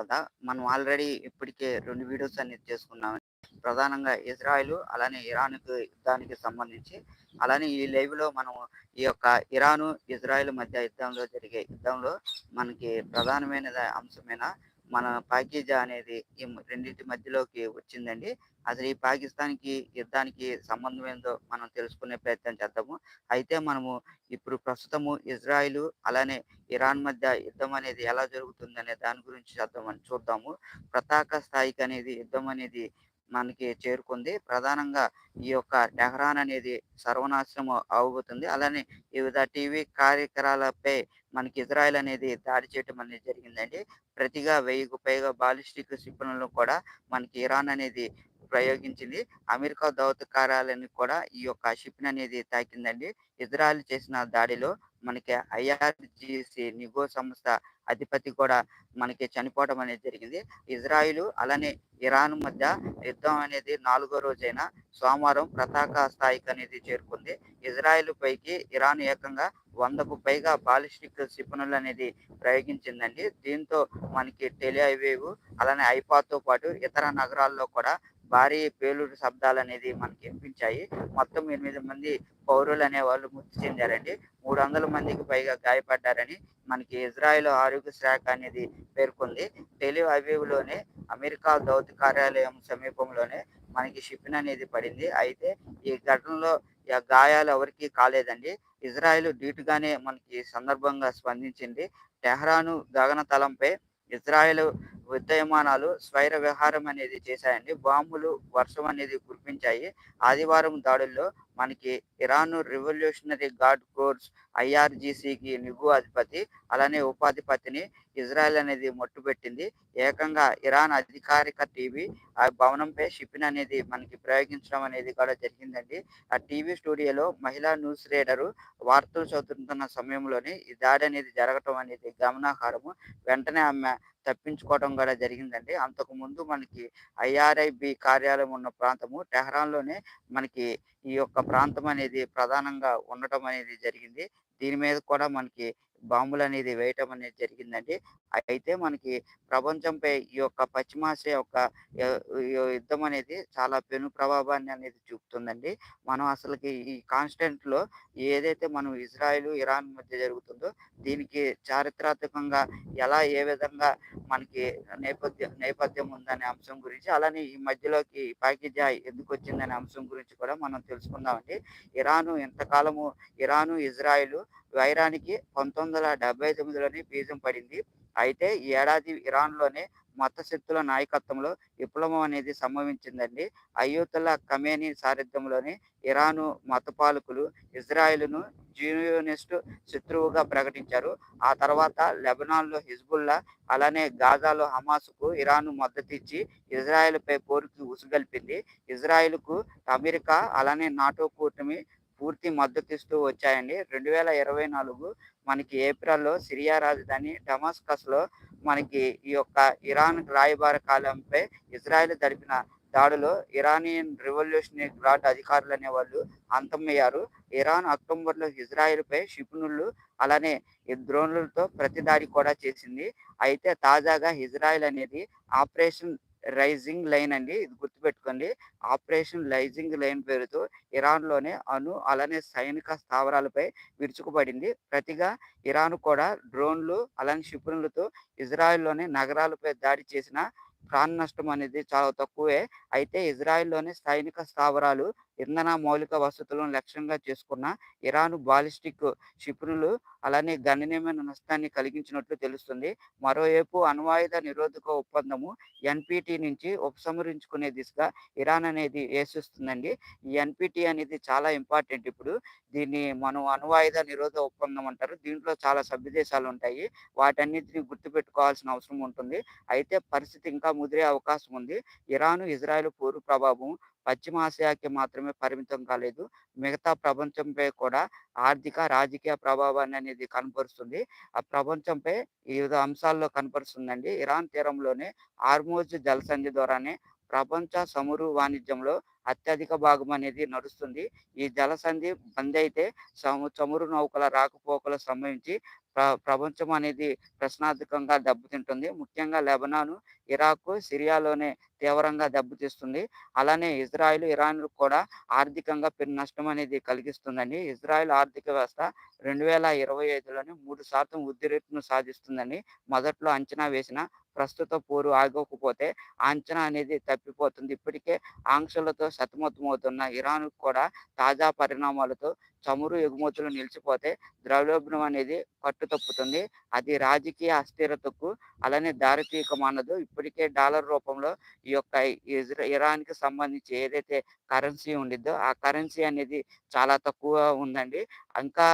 కదా! మనం ఆల్రెడీ ఇప్పటికే రెండు వీడియోస్ అనేది చేసుకున్నాం. ప్రధానంగా ఇజ్రాయెల్ అలానే ఇరాన్కు యుద్ధానికి సంబంధించి అలానే ఈ లైవ్లో మనం ఈ యొక్క ఇరాను ఇజ్రాయెల్ మధ్య యుద్ధంలో జరిగే యుద్ధంలో మనకి ప్రధానమైన అంశమైన మన పాకీజా అనేది ఈ రెండింటి మధ్యలోకి వచ్చిందండి. అసలు ఈ పాకిస్తాన్కి యుద్ధానికి సంబంధం ఏందో మనం తెలుసుకునే ప్రయత్నం చేద్దాము. అయితే మనము ఇప్పుడు ప్రస్తుతము ఇజ్రాయిల్ అలానే ఇరాన్ మధ్య యుద్ధం అనేది ఎలా జరుగుతుంది అనే దాని గురించి చేద్దామని చూద్దాము. ప్రతాక స్థాయికి అనేది యుద్ధం అనేది మనకి చేరుకుంది. ప్రధానంగా ఈ యొక్క టెహ్రాన్ అనేది సర్వనాశనం అవబోతుంది. అలానే వివిధ టీవీ కార్యక్రమాలపై మనకి ఇజ్రాయెల్ అనేది దాడి చేయడం అనేది జరిగిందండి. ప్రతిగా వెయ్యికి పైగా బాలిస్టిక్ క్షిపణులను కూడా మనకి ఇరాన్ అనేది ప్రయోగించింది. అమెరికా దౌత కార్యాలయాన్ని కూడా ఈ యొక్క క్షిపణి అనేది తాకిందండి. ఇజ్రాయెల్ చేసిన దాడిలో మనకి ఐఆర్జిసి నిగో సంస్థ అధిపతి కూడా మనకి చనిపోవడం అనేది జరిగింది. ఇజ్రాయిల్ అలానే ఇరాన్ మధ్య యుద్ధం అనేది నాలుగో రోజైన సోమవారం ప్రతాక స్థాయికి అనేది చేరుకుంది. ఇజ్రాయిల్ పైకి ఇరాన్ ఏకంగా వందకు పైగా బాలిస్టిక్ క్షిపణులు అనేది ప్రయోగించిందండి. దీంతో మనకి టెలిఐవేవ్ అలానే ఐపాతో పాటు ఇతర నగరాల్లో కూడా భారీ పేలుడు శబ్దాలు అనేది మనకి వినిపించాయి. మొత్తం ఎనిమిది మంది పౌరులు అనే వాళ్ళు మృతి చెందారండి. మూడు వందల మందికి పైగా గాయపడ్డారని మనకి ఇజ్రాయెల్ ఆరోగ్య శాఖ అనేది పేర్కొంది. టెలి లోనే అమెరికా దౌత్య కార్యాలయం సమీపంలోనే మనకి షిప్పిన్ అనేది పడింది. అయితే ఈ ఘటనలో గాయాలు ఎవరికి కాలేదండి. ఇజ్రాయెల్ ధీటుగానే మనకి సందర్భంగా స్పందించింది. టెహ్రాను గగనతలంపై ఇజ్రాయెల్ యుద్ధ విమానాలు స్వైర విహారం అనేది చేశాయండి. బాంబులు వర్షం అనేది కురిపించాయి. ఆదివారం దాడుల్లో మనకి ఇరాన్ రివల్యూషనరీ గార్డ్ కోర్స్ ఐఆర్జీసీకి నిగు అధిపతి అలానే ఉపాధిపతిని ఇజ్రాయెల్ అనేది మొట్టుపెట్టింది ఏకంగా ఇరాన్ అధికారిక టీవీ ఆ భవనంపై షిప్పిన్ అనేది మనకి ప్రయోగించడం అనేది కూడా జరిగిందండి. ఆ టీవీ స్టూడియోలో మహిళా న్యూస్ రీడరు వార్తలు చదువుతున్న సమయంలోనే ఈ దాడి అనేది జరగటం అనేది గమనార్హము. వెంటనే ఆమె తప్పించుకోవడం కూడా జరిగిందండి. అంతకు ముందు మనకి ఐఆర్ఐబి కార్యాలయం ఉన్న ప్రాంతము. టెహ్రాన్లోనే మనకి ఈ యొక్క ప్రాంతం అనేది ప్రధానంగా ఉండటం అనేది జరిగింది. దీని మీద కూడా మనకి బాంబులు అనేది వేయటం అనేది జరిగిందండి. అయితే మనకి ప్రపంచంపై ఈ యొక్క పశ్చిమాసియా యొక్క యుద్ధం అనేది చాలా పెను ప్రభావాన్ని అనేది చూపుతుందండి. మనం అసలుకి ఈ కాన్స్టెంట్లో ఏదైతే మనం ఇజ్రాయెల్ ఇరాన్ మధ్య జరుగుతుందో దీనికి చారిత్రాత్మకంగా ఎలా ఏ విధంగా మనకి నేపథ్యం నేపథ్యం ఉందనే అంశం గురించి అలానే ఈ మధ్యలోకి పాకిజా ఎందుకు వచ్చిందనే అంశం గురించి కూడా మనం తెలుసుకుందామండి. ఇరాను ఎంతకాలము ఇరాను ఇజ్రాయెల్ వైరానికి పంతొమ్మిది వందల డెబ్బై తొమ్మిదిలోనే బీజం పడింది. అయితే ఈ ఏడాది ఇరాన్లోనే మత శక్తుల నాయకత్వంలో విప్లవం అనేది సంభవించిందండి. అయ్యూతుల్లా కమేని సారథ్యంలోని ఇరాను మత పాలకులు ఇజ్రాయిల్ను జియోనిస్ట్ శత్రువుగా ప్రకటించారు. ఆ తర్వాత లెబనాన్లో హిజ్బుల్లా అలానే గాజాలో హమాస్కు ఇరాను మద్దతు ఇచ్చి ఇజ్రాయెల్పై పోరుకి ఉసుగల్పింది. ఇజ్రాయెల్కు అమెరికా అలానే నాటో కూటమి పూర్తి మద్దతిస్తూ వచ్చాయండి. రెండు వేల ఇరవై నాలుగు మనకి ఏప్రిల్లో సిరియా రాజధాని డమాస్కస్లో మనకి ఈ యొక్క ఇరాన్ రాయబార కాలంపై ఇజ్రాయెల్ జరిపిన దాడిలో ఇరానియన్ రివల్యూషనరీ గార్డ్ అధికారులు అనే వాళ్ళు అంతమయ్యారు. ఇరాన్ అక్టోబర్లో ఇజ్రాయెల్పై క్షిపణులు అలానే డ్రోన్లతో ప్రతిదాడి కూడా చేసింది. అయితే తాజాగా ఇజ్రాయెల్ అనేది ఆపరేషన్ రైజింగ్ లైన్ అండి. ఇది గుర్తుపెట్టుకోండి. ఆపరేషన్ లైజింగ్ లైన్ పేరుతో ఇరాన్లోనే అణు అలానే సైనిక స్థావరాలపై విరుచుకుపడింది. ప్రతిగా ఇరాన్ కూడా డ్రోన్లు అలానే క్షిపణులతో ఇజ్రాయెల్లోని నగరాలపై దాడి చేసిన ప్రాణ నష్టం అనేది చాలా తక్కువే. అయితే ఇజ్రాయెల్లోని సైనిక స్థావరాలు ఇంధన మౌలిక వసతులను లక్ష్యంగా చేసుకున్న ఇరాన్ బాలిస్టిక్ క్షిపణులు అలానే గణనీయమైన నష్టాన్ని కలిగించినట్లు తెలుస్తుంది. మరోవైపు అణ్వాయుధ నిరోధక ఒప్పందము ఎన్పిటి నుంచి ఉపసంహరించుకునే దిశగా ఇరాన్ అనేది వేసిస్తుందండి ఈ ఎన్పిటి అనేది చాలా ఇంపార్టెంట్. ఇప్పుడు దీన్ని మనం అణ్వాయుధ నిరోధ ఒప్పందం అంటారు. దీంట్లో చాలా సభ్య దేశాలు ఉంటాయి. వాటన్నిటిని గుర్తుపెట్టుకోవాల్సిన అవసరం ఉంటుంది. అయితే పరిస్థితి ఇంకా ముదిరే అవకాశం ఉంది. ఇరాన్ ఇజ్రాయెల్ పోరు ప్రభావం పశ్చిమాసియాకి మాత్రమే పరిమితం కాలేదు. మిగతా ప్రపంచంపై కూడా ఆర్థిక రాజకీయ ప్రభావాన్ని అనేది కనపరుస్తుంది. ఆ ప్రపంచంపై వివిధ అంశాల్లో కనపరుస్తుందండి. ఇరాన్ తీరంలోనే ఆర్మోజ్ జలసంధి ద్వారానే ప్రపంచ సమురు వాణిజ్యంలో అత్యధిక భాగం అనేది నడుస్తుంది. ఈ జలసంధి బంద్ అయితే చమురు నౌకల రాకపోకలు సంభవించి ప్రపంచం అనేది ప్రశ్నార్థకంగా దెబ్బతింటుంది. ముఖ్యంగా లెబనాను, ఇరాకు, సిరియాలోనే తీవ్రంగా దెబ్బతీస్తుంది. అలానే ఇజ్రాయెల్, ఇరాన్ కూడా ఆర్థికంగా పెను నష్టం అనేది కలిగిస్తుందండి. ఇజ్రాయెల్ ఆర్థిక వ్యవస్థ 2025లోనే 3% వృద్ధి రేటును సాధిస్తుందని మొదట్లో అంచనా వేసినా, ప్రస్తుత పోరు ఆగకపోతే అంచనా అనేది తప్పిపోతుంది. ఇప్పటికే ఆంక్షలతో సతమతమవుతున్న ఇరాన్‌కు కూడా తాజా పరిణామాలతో చమురు ఎగుమతులు నిలిచిపోతే ద్రవ్యోల్బణం అనేది కట్టుతప్పుతుంది. అది రాజకీయ అస్థిరతకు అలానే దారితీయకమానదు ఇప్పటికే డాలర్ రూపంలో ఈ యొక్క ఇరాన్ ఇరాన్‌కి సంబంధించి ఏదైతే కరెన్సీ ఉండిద్దో, ఆ కరెన్సీ అనేది చాలా తక్కువ ఉందండి. ఇంకా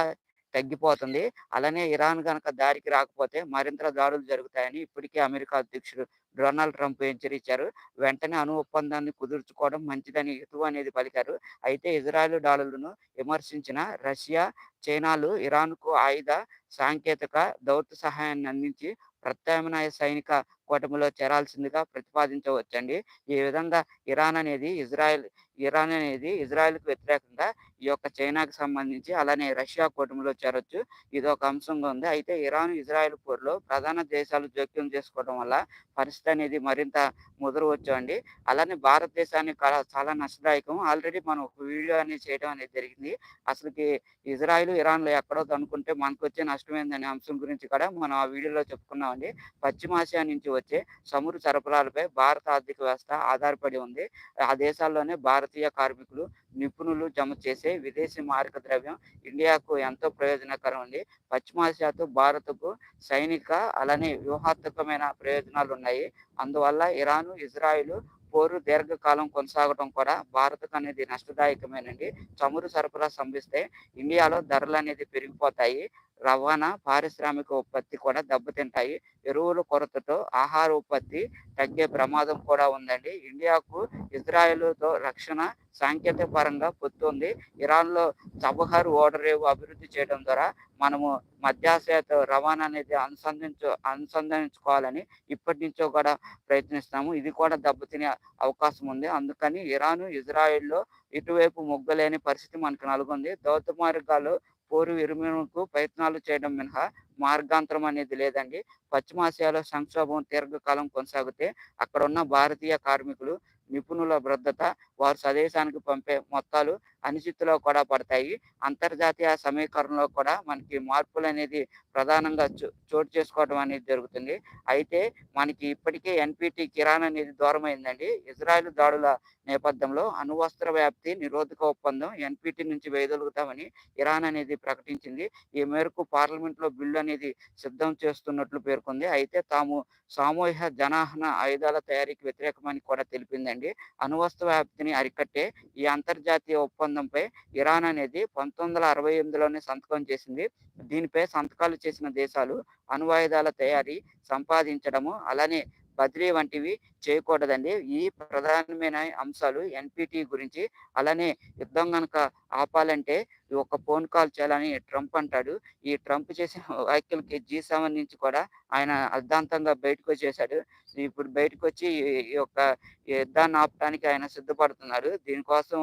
తగ్గిపోతుంది. అలానే ఇరాన్ కనుక దారికి రాకపోతే మరింత దాడులు జరుగుతాయని ఇప్పటికే అమెరికా అధ్యక్షుడు డొనాల్డ్ ట్రంప్ హెచ్చరించారు. వెంటనే అణు ఒప్పందాన్ని కుదుర్చుకోవడం మంచిదని హితవు అనేది పలికారు. అయితే ఇజ్రాయెల్ డాలర్లను విమర్శించిన రష్యా, చైనాలు ఇరాన్‌కు ఆయుధ, సాంకేతిక, దౌత్య సహాయాన్ని అందించి ప్రత్యామ్నాయ సైనిక కూటమిలో చేరాల్సిందిగా ప్రతిపాదించవచ్చండి. ఈ విధంగా ఇరాన్ అనేది ఇజ్రాయెల్ ఇరాన్ అనేది ఇజ్రాయెల్‌కి వ్యతిరేకంగా ఈ యొక్క చైనాకి సంబంధించి అలానే రష్యా కూటమిలో చేరొచ్చు. ఇది ఒక అంశంగా ఉంది. అయితే ఇరాన్, ఇజ్రాయెల్ పోరులో ప్రధాన దేశాలు జోక్యం చేసుకోవడం వల్ల పరిస్థితి అనేది మరింత ముదరవచ్చు అండి. అలానే భారతదేశానికి చాలా నష్టదాయకం. ఆల్రెడీ మనం ఒక వీడియో అనేది చేయడం అనేది జరిగింది. అసలుకి ఇజ్రాయెల్, ఇరాన్‌లో ఎక్కడో అనుకుంటే మనకొచ్చే నష్టం ఏందనే అంశం గురించి కూడా మనం ఆ వీడియోలో చెప్పుకున్నామండి. పశ్చిమాసియా నుంచి వచ్చే చమురు సరఫరాలపై భారత ఆర్థిక వ్యవస్థ ఆధారపడి ఉంది. ఆ దేశాల్లోనే భారతీయ కార్మికులు, నిపుణులు జమ చేసే విదేశీ మారక ద్రవ్యం ఇండియాకు ఎంతో ప్రయోజనకరం ఉంది పశ్చిమాసియాతో భారత్‌కు సైనిక అలానే వ్యూహాత్మకమైన ప్రయోజనాలు ఉన్నాయి అందువల్ల ఇరాను, ఇజ్రాయిల్ పోరు దీర్ఘకాలం కొనసాగడం కూడా భారత్‌కు అనేది నష్టదాయకమేనండి. చమురు సరఫరా స్తంభిస్తే ఇండియాలో ధరలు అనేది పెరిగిపోతాయి. రవాణా, పారిశ్రామిక ఉత్పత్తి కూడా దెబ్బతింటాయి. ఎరువుల కొరతతో ఆహార ఉత్పత్తి తగ్గే ప్రమాదం కూడా ఉందండి. ఇండియాకు ఇజ్రాయెల్‌తో రక్షణ, సాంకేతిక పరంగా పొత్తుంది ఇరాన్‌లో చబహర్ ఓడరేవు అభివృద్ధి చేయడం ద్వారా మనము మధ్యాసియాతో రవాణా అనేది అనుసంధించు అనుసంధానించుకోవాలని ఇప్పటినుంచో కూడా ప్రయత్నిస్తాము ఇది కూడా దెబ్బతినే అవకాశం ఉంది. అందుకని ఇరాను, ఇజ్రాయెల్‌లో ఇటువైపు మొగ్గలేని పరిస్థితి మనకు నలుగుంది దౌత మార్గాలు పోరు విరమణకు ప్రయత్నాలు చేయడం మినహా మార్గాంతరం అనేది లేదండి. పశ్చిమాసియాలో సంక్షోభం దీర్ఘకాలం కొనసాగితే అక్కడున్న భారతీయ కార్మికులు, నిపుణుల భద్రత, వారు స్వదేశానికి పంపే మొత్తాలు అనిశ్చితిలో కూడా పడతాయి. అంతర్జాతీయ సమీకరణలో కూడా మనకి మార్పులు అనేది ప్రధానంగా చో చోటు చేసుకోవడం అనేది జరుగుతుంది. అయితే మనకి ఇప్పటికే ఎన్‌పిటి కిరాన్ అనేది దూరమైందండి. ఇజ్రాయెల్ దాడుల నేపథ్యంలో అణువస్త్ర వ్యాప్తి నిరోధక ఒప్పందం ఎన్‌పిటి నుంచి వేయగలుగుతామని ఇరాన్ అనేది ప్రకటించింది. ఈ మేరకు పార్లమెంట్‌లో బిల్లు అనేది సిద్ధం చేస్తున్నట్లు పేర్కొంది. అయితే తాము సామూహిక జనాహన ఆయుధాల తయారీకి వ్యతిరేకమని కూడా తెలిపిందండి. అణువస్త్ర వ్యాప్తిని అరికట్టే ఈ అంతర్జాతీయ ఒప్పందంపై ఇరాన్ అనేది 1968లోనే సంతకం చేసింది. దీనిపై సంతకాలు చేసిన దేశాలు అణువాయుధాల తయారీ, సంపాదించడము, అలానే బదిలీ వంటివి చేయకూడదండి. ఈ ప్రధానమైన అంశాలు ఎన్‌పిటి గురించి. అలానే యుద్ధం కనుక ఆపాలంటే ఒక ఫోన్ కాల్ చేయాలని ట్రంప్ అంటాడు. ఈ ట్రంప్ చేసిన వ్యాఖ్యలకి జీ7 నుంచి కూడా ఆయన అర్ధాంతంగా బయటకొచ్చేసాడు. ఇప్పుడు బయటకొచ్చి ఈ యొక్క యుద్ధాన్ని ఆపటానికి ఆయన సిద్ధపడుతున్నారు. దీనికోసం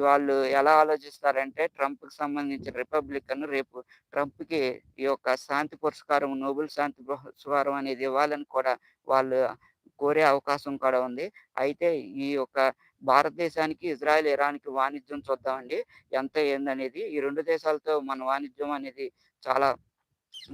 వాళ్ళు ఎలా ఆలోచిస్తారంటే ట్రంప్‌కి సంబంధించిన రిపబ్లికన్ రేపు ట్రంప్‌కి ఈ యొక్క శాంతి పురస్కారం, నోబెల్ శాంతి పురస్కారం అనేది ఇవ్వాలని కూడా వాళ్ళు కోరే అవకాశం కూడా ఉంది. అయితే ఈ యొక్క భారతదేశానికి, ఇజ్రాయెల్, ఇరాన్‌కి వాణిజ్యం చూద్దామండి. ఎంత ఏందనేది. ఈ రెండు దేశాలతో మన వాణిజ్యం అనేది చాలా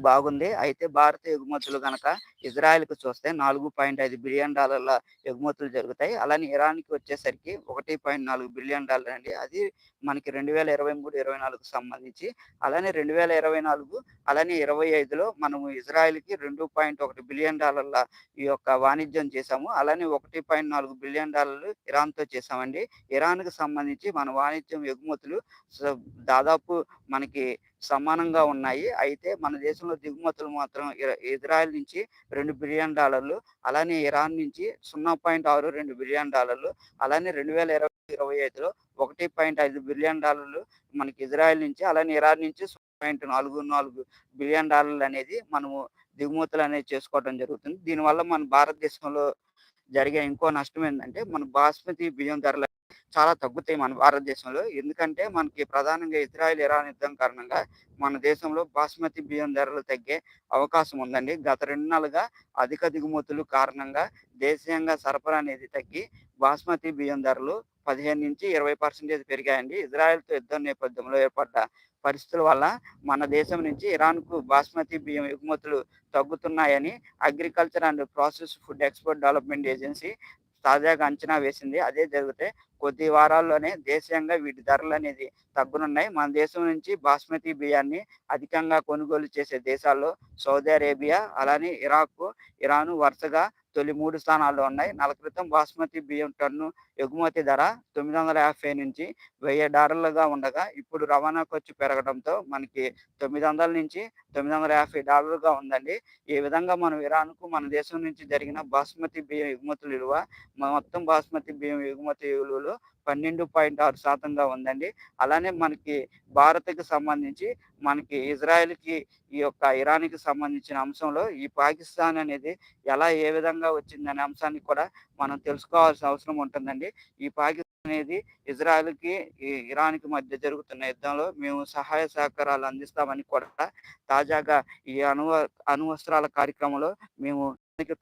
బాగుంది. అయితే భారత ఎగుమతులు కనుక ఇజ్రాయెల్‌కి చూస్తే $4.5 బిలియన్ డాలర్ల ఎగుమతులు జరుగుతాయి. అలానే ఇరాన్‌కి వచ్చేసరికి $1.4 బిలియన్ డాలర్ అండి. అది మనకి 2023, 24కి సంబంధించి. అలానే 2024 అలానే 25లో మనము ఇజ్రాయెల్‌కి $2.1 బిలియన్ డాలర్ల ఈ యొక్క వాణిజ్యం చేశాము. అలానే $1.4 బిలియన్ డాలర్లు ఇరాన్‌తో చేశామండి. ఇరాన్‌కి సంబంధించి మన వాణిజ్యం ఎగుమతులు దాదాపు మనకి సమానంగా ఉన్నాయి. అయితే మన దేశంలో దిగుమతులు మాత్రం ఇజ్రాయెల్ నుంచి రెండు బిలియన్ డాలర్లు, అలానే ఇరాన్ నుంచి $0.62 బిలియన్ డాలర్లు, అలానే 2020, 25లో $1.5 బిలియన్ డాలర్లు మనకి ఇజ్రాయెల్ నుంచి, అలానే ఇరాన్ నుంచి $0.44 బిలియన్ డాలర్లు అనేది మనము దిగుమతులు అనేది చేసుకోవడం జరుగుతుంది. దీనివల్ల మన భారతదేశంలో జరిగే ఇంకో నష్టం ఏంటంటే మన బాస్మతి బియ్యం ధరలు చాలా తగ్గుతాయి మన భారతదేశంలో. ఎందుకంటే మనకి ప్రధానంగా ఇజ్రాయెల్, ఇరాన్ యుద్ధం కారణంగా మన దేశంలో బాస్మతి బియ్యం ధరలు తగ్గే అవకాశం ఉందండి. గత రెండు నెలలుగా అధిక దిగుమతులు కారణంగా దేశీయంగా సరఫరా అనేది తగ్గి బాస్మతి బియ్యం ధరలు 15-20% పెరిగాయండి. ఇజ్రాయెల్‌తో యుద్ధం నేపథ్యంలో ఏర్పడ్డ పరిస్థితుల వల్ల మన దేశం నుంచి ఇరాన్‌కు బాస్మతి బియ్యం ఎగుమతులు తగ్గుతున్నాయని agriculture and process food export development agency తాజాగా అంచనా వేసింది. అదే జరిగితే కొద్ది వారాల్లోనే దేశీయంగా వీటి ధరలు అనేది తగ్గనున్నాయి. మన దేశం నుంచి బాస్మతి బియ్యాన్ని అధికంగా కొనుగోలు చేసే దేశాల్లో సౌదీ అరేబియా, అలానే ఇరాక్, ఇరాన్ వరుసగా తొలి మూడు స్థానాల్లో ఉన్నాయి. నెల క్రితం బాస్మతి బియ్యం టన్ను ఎగుమతి ధర 950 నుంచి వెయ్యి డాలర్లుగా ఉండగా ఇప్పుడు రవాణా ఖర్చు పెరగడంతో మనకి 900-950 డాలర్లుగా ఉందండి. ఈ విధంగా మనం ఇరాన్‌కు మన దేశం నుంచి జరిగిన బాస్మతి బియ్యం ఎగుమతుల విలువ మొత్తం బాస్మతి బియ్యం ఎగుమతి విలువలు పన్నెండు పాయింట్ ఆరు శాతంగా ఉందండి. అలానే మనకి భారత్‌కి సంబంధించి మనకి ఇజ్రాయెల్‌కి ఈ యొక్క ఇరాన్‌కి సంబంధించిన అంశంలో ఈ పాకిస్తాన్ అనేది ఎలా ఏ విధంగా వచ్చిందనే అంశాన్ని కూడా మనం తెలుసుకోవాల్సిన అవసరం ఉంటుందండి. ఈ పాకిస్తాన్ అనేది ఇజ్రాయెల్‌కి, ఇరాన్ ఇరాన్‌కి మధ్య జరుగుతున్న యుద్ధంలో మేము సహాయ సహకారాలు అందిస్తామని కూడా తాజాగా ఈ అణువ అణువస్త్రాల కార్యక్రమంలో మేము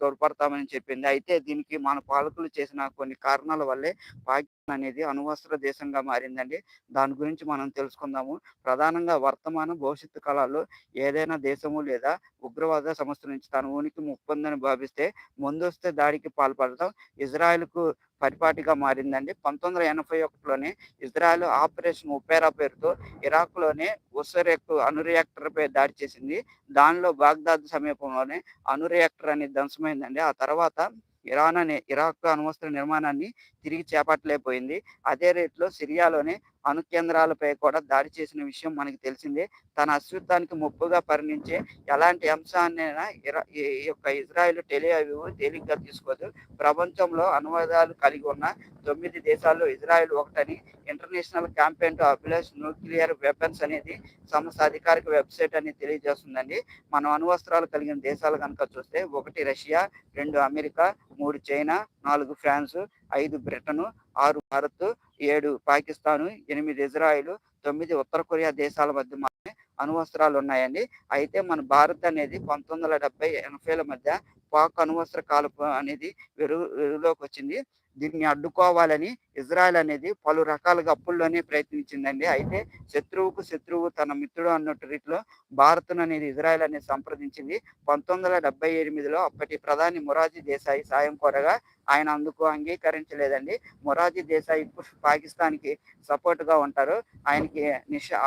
తోడ్పడతామని చెప్పింది. అయితే దీనికి మన పాలకులు చేసిన కొన్ని కారణాల వల్లే పాకి అనేది అణువస్త్ర దేశంగా మారిందండి. దాని గురించి మనం తెలుసుకుందాము. ప్రధానంగా వర్తమాన, భవిష్యత్తు కాలాల్లో ఏదైనా దేశము లేదా ఉగ్రవాద సంస్థ నుంచి తన ఉనికి ముప్పొందని భావిస్తే ముందొస్తే దాడికి పాల్పడటం ఇజ్రాయెల్‌కు పరిపాటిగా మారిందండి. 1981లోనే ఇజ్రాయెల్ ఆపరేషన్ ఉపేరా పేరుతో ఇరాక్‌లోని ఉసరెక్ అణు రియాక్టర్‌పై దాడి చేసింది. దానిలో బాగ్దాద్ సమీపంలోనే అణు రియాక్టర్ అనేది ధ్వంసమైందండి. ఆ తర్వాత ఇరాన్ అనే ఇరాక్ అణ్వస్త్ర నిర్మాణాన్ని తిరిగి చేపట్టలేకపోయింది. అదే రేట్లో సిరియాలోనే అణు కేంద్రాలపై కూడా దాడి చేసిన విషయం మనకు తెలిసిందే. తన అస్తిత్వానికి ముప్పుగా పరిణించే ఎలాంటి అంశాన్నైనా ఇరా ఈ యొక్క ఇజ్రాయెల్ టెల్ తేలిగ్గా తీసుకోదు. ప్రపంచంలో అనువాదాలు కలిగి ఉన్న తొమ్మిది దేశాల్లో ఇజ్రాయెల్ ఒకటని international campaign to abolish nuclear weapons అనేది సంస్థ అధికారిక వెబ్‌సైట్ అనేది తెలియజేస్తుందండి. మనం అణువస్త్రాలు కలిగిన దేశాలు కనుక చూస్తే ఒకటి రష్యా, రెండు అమెరికా, మూడు చైనా, నాలుగు ఫ్రాన్స్, ఐదు బ్రిటను, ఆరు భారత్, ఏడు పాకిస్తాను, ఎనిమిది ఇజ్రాయిల్ తొమ్మిది ఉత్తర కొరియా దేశాల మధ్య మాత్రమే అణువస్త్రాలు ఉన్నాయండి. అయితే మన భారత్ అనేది 1970, 80ల మధ్య పాక్ అణువస్త్ర కాలపు అనేది వెలుగు వెలుగులోకి వచ్చింది. దీన్ని అడ్డుకోవాలని ఇజ్రాయెల్ అనేది పలు రకాలుగా అప్పుల్లోనే ప్రయత్నించిందండి. అయితే శత్రువుకు శత్రువు తన మిత్రుడు అన్నట్టు రీతిలో భారత్‌ననేది ఇజ్రాయెల్ అనేది సంప్రదించింది. 1978లో అప్పటి ప్రధాని మొరాజీ దేశాయి సాయం కోరగా ఆయన అందుకు అంగీకరించలేదండి. మొరార్జీ దేశాయి ఇప్పుడు పాకిస్తాన్‌కి సపోర్ట్‌గా ఉంటారు. ఆయనకి నిషా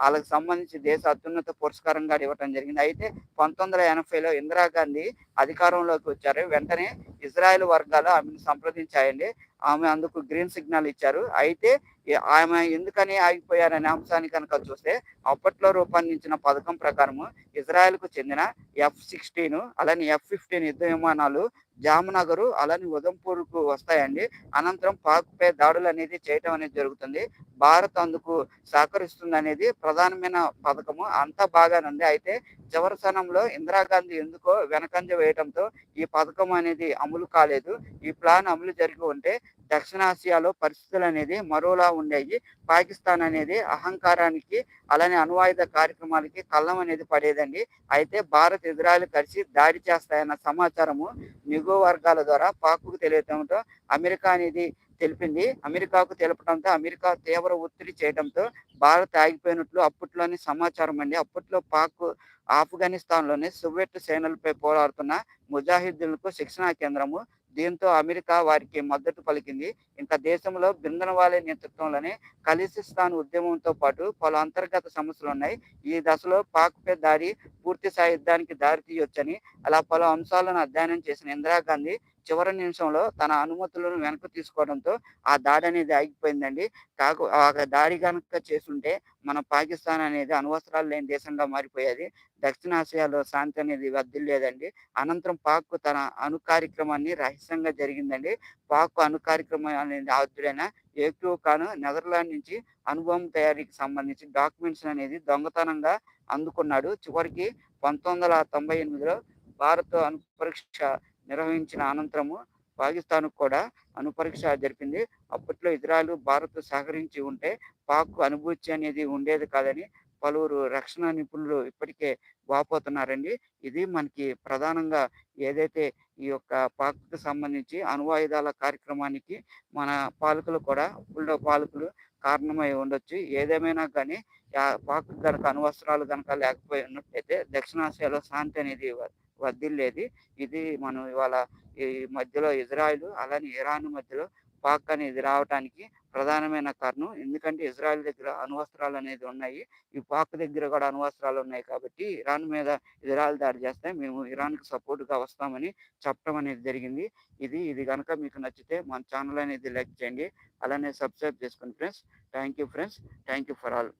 వాళ్ళకి సంబంధించి దేశ అత్యున్నత పురస్కారం కూడా ఇవ్వటం జరిగింది. అయితే 1980లో ఇందిరాగాంధీ అధికారంలోకి వచ్చారు. వెంటనే ఇజ్రాయెల్ వర్గాలు ఆమెను సంప్రదించాయండి. ఆమె అందుకు గ్రీన్ సిగ్నల్ ఇచ్చారు. అయితే ఆమె ఎందుకని ఆగిపోయారనే అంశాన్ని కనుక చూస్తే అప్పట్లో రూపొందించిన పథకం ప్రకారము ఇజ్రాయెల్‌కు చెందిన ఎఫ్-16 అలానే ఎఫ్-15 యుద్ధ విమానాలు జామ్‌నగర్ అలానే ఉదంపూర్‌కు వస్తాయండి. అనంతరం పాక్‌పై దాడులనేది చేయటం అనేది జరుగుతుంది. భారత్ అందుకు సహకరిస్తుంది అనేది ప్రధానమైన పథకము. అంతా బాగానుంది అయితే చివరి క్షణంలో ఇందిరాగాంధీ ఎందుకో వెనకంజ వేయటంతో ఈ పథకం అనేది అమలు కాలేదు. ఈ ప్లాన్ అమలు జరిగి ఉంటే దక్షిణాసియాలో పరిస్థితులనేది మరోలా ఉండేవి పాకిస్తాన్ అనేది అహంకారానికి అలానే అణ్వాయుధ కార్యక్రమాలకి కళ్ళం అనేది పడేదండి. అయితే భారత్, ఎదురాలు కలిసి దాడి చేస్తాయన్న సమాచారము నిఘు వర్గాల ద్వారా పాక్‌కు తెలియటంతో అమెరికా అనేది తెలిపింది. అమెరికాకు తెలపడంతో అమెరికా తీవ్ర ఒత్తిడి చేయడంతో భారత్ ఆగిపోయినట్లు అప్పట్లోని సమాచారం అండి. అప్పట్లో పాక్ ఆఫ్ఘనిస్తాన్‌లోని సోవియట్ సేనలపై పోరాడుతున్న ముజాహిద్దులకు శిక్షణా కేంద్రము. దీంతో అమెరికా వారికి మద్దతు పలికింది. ఇంకా దేశంలో భింద్రన్‌వాలే నేతృత్వంలోని ఖలిసిస్తాన్ ఉద్యమంతో పాటు పలు అంతర్గత సమస్యలు ఉన్నాయి ఈ దశలో పాక్‌పై దాడి పూర్తిస్థాయి యుద్ధానికి దారి తీయొచ్చని అలా పలు అంశాలను అధ్యయనం చేసిన ఇందిరాగాంధీ చివరి నిమిషంలో తన అనుమతులను వెనక్కి తీసుకోవడంతో ఆ దాడి అనేది ఆగిపోయిందండి. కాకు ఆ దాడి కనుక చేసుంటే మన పాకిస్తాన్ అనేది అనవసరాలు లేని దేశంగా మారిపోయేది. దక్షిణాసియాలో శాంతి అనేది వర్ధిల్లేదండి. అనంతరం పాక్ తన అణు కార్యక్రమాన్ని రహస్యంగా జరిగిందండి. పాక్ అణు కార్యక్రమం అనేది ఆద్యుడైన యాక్యూబ్ ఖాన్ నెదర్లాండ్ నుంచి అనుభవం తయారీకి సంబంధించి డాక్యుమెంట్స్ అనేది దొంగతనంగా అందుకున్నాడు. చివరికి 1998లో భారత్ అణు పరీక్ష నిర్వహించిన అనంతరము పాకిస్తాన్ కూడా అనుపరీక్ష జరిపింది. అప్పట్లో ఇజ్రాయెల్ భారత్ సహకరించి ఉంటే పాక్ అనుభూతి అనేది ఉండేది కాదని పలువురు రక్షణ నిపుణులు ఇప్పటికే వాపోతున్నారండి. ఇది మనకి ప్రధానంగా ఏదైతే ఈ యొక్క పాక్కి సంబంధించి అణ్వాయుధాల కార్యక్రమానికి మన పాలకులు కూడా ఇప్పుడు పాలకులు కారణమై ఉండొచ్చు. ఏదేమైనా కానీ పాక్ కనుక అణువస్త్రాలు కనుక లేకపోయి ఉన్నట్టయితే దక్షిణాసియాలో శాంతి అనేది వ- ఇది మనం ఇవాళ ఈ మధ్యలో ఇజ్రాయిల్ అలానే ఇరాన్ మధ్యలో పాక్ అనేది రావడానికి ప్రధానమైన కారణం. ఎందుకంటే ఇజ్రాయెల్ దగ్గర అణువస్త్రాలు అనేది ఉన్నాయి. ఈ పాక్ దగ్గర కూడా అణువస్త్రాలు ఉన్నాయి కాబట్టి ఇరాన్ మీద ఇజ్రాయెల్ దాడి చేస్తే మేము ఇరాన్కి సపోర్ట్గా వస్తామని చెప్పడం అనేది జరిగింది. ఇది ఇది కనుక మీకు నచ్చితే మన ఛానల్ అనేది లైక్ చేయండి. అలానే సబ్స్క్రైబ్ చేసుకోండి friends thank you friends thank you for all.